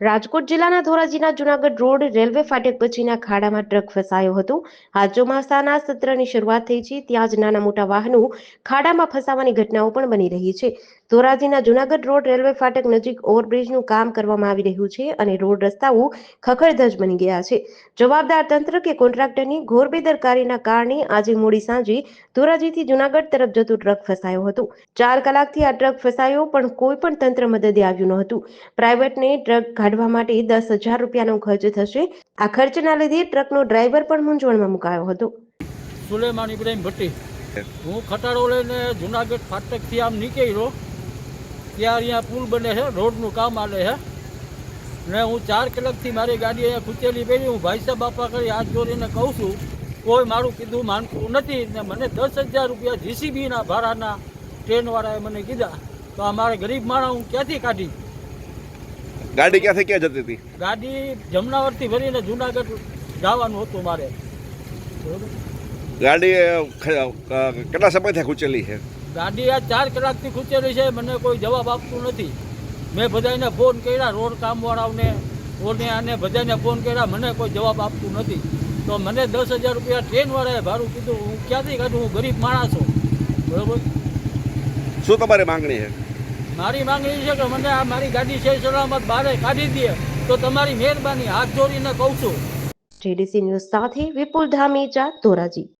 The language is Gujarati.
રાજકોટ જિલ્લાના ધોરાજીના જુનાગઢ રોડ રેલવે ફાટક પછીના ખાડામાં ટ્રક ફસાયો હતો. આ ચોમાસાના સત્રની શરૂઆત થઈ છે. ત્યાં જ નાના મોટા વાહનો ખાડામાં ફસાવાની ઘટનાઓ પણ બની રહી છે. ધોરાજીના જુનાગઢ રોડ રેલવે ફાટક નજીક ઓવરબ્રિજનું કામ કરવામાં આવી રહ્યું છે અને રોડ રસ્તાઓ ખખડધજ બની ગયા છે. જવાબદાર તંત્ર કે કોન્ટ્રાક્ટરની ઘોર બેદરકારીના કારણે આજે મોડી સાંજે ધોરાજીથી જુનાગઢ તરફ જતો ટ્રક ફસાયો હતો. ચાર કલાકથી આ ટ્રક ફસાયો પણ કોઈ પણ તંત્ર મદદે આવ્યું ન હતું. પ્રાઇવેટને ટ્રક કાઢવા માટે દસ હજાર રૂપિયાનો ખર્ચ થશે. આ ખર્ચના લીધે ટ્રકનો ડ્રાઈવર પણ મૂંઝવણમાં મુકાયો હતો. સુલેમાન ઇબ્રાહિમ ભટ્ટી, હું ખટાડો લઈને જુનાગઢ ફાટકથી આમ નીકળ્યો, ત્યાં અહીંયા પુલ બને છે, રોડનું કામ આલે છે. ને હું ચાર કલાકથી મારી ગાડી અહીંયા ખૂચેલી પડી, હું ભાઈ સાહેબ બાપા કરી હાથ જોડીને કહું છું, કોઈ મારું કીધું માનતું નથી, ને મને દસ હજાર રૂપિયા જીસીબીના ભાડાના ટ્રેનવાળાએ મને કીધા, તો અમારે ગરીબ માણસ હું ક્યાંથી કાઢી? ગાડી ક્યાંથી ક્યાં જતી હતી? ગાડી જમનાવરથી ભરીને જુનાગઢ જવાનું હતું મારે. ગાડી કેટલા સમયથી ખૂંચેલી છે? ગાડી આ ચાર કલાકથી ખૂંચેલી છે મને કોઈ જવાબ આપતું નથી. મેં બધાને ફોન કર્યા રોડ કામવાળાઓને ઓને આને બધાને ફોન કર્યા મને કોઈ જવાબ આપતું નથી. તો મને દસ હજાર રૂપિયા ટ્રેનવાળાએ ભાડું કીધું હું ક્યાંથી કાઢું હું ગરીબ માણસ છું. બરોબર? શું તમારી માંગણી છે? મારી માંગણી છે કે મને આ મારી ગાડી છે સલામત બહાર કાઢી દે. તો તમારી મહેરબાની હાથ જોડીને કહું છું. જેડીસી ન્યૂઝ સાથે વિપુલ ધામેચા ધોરાજી.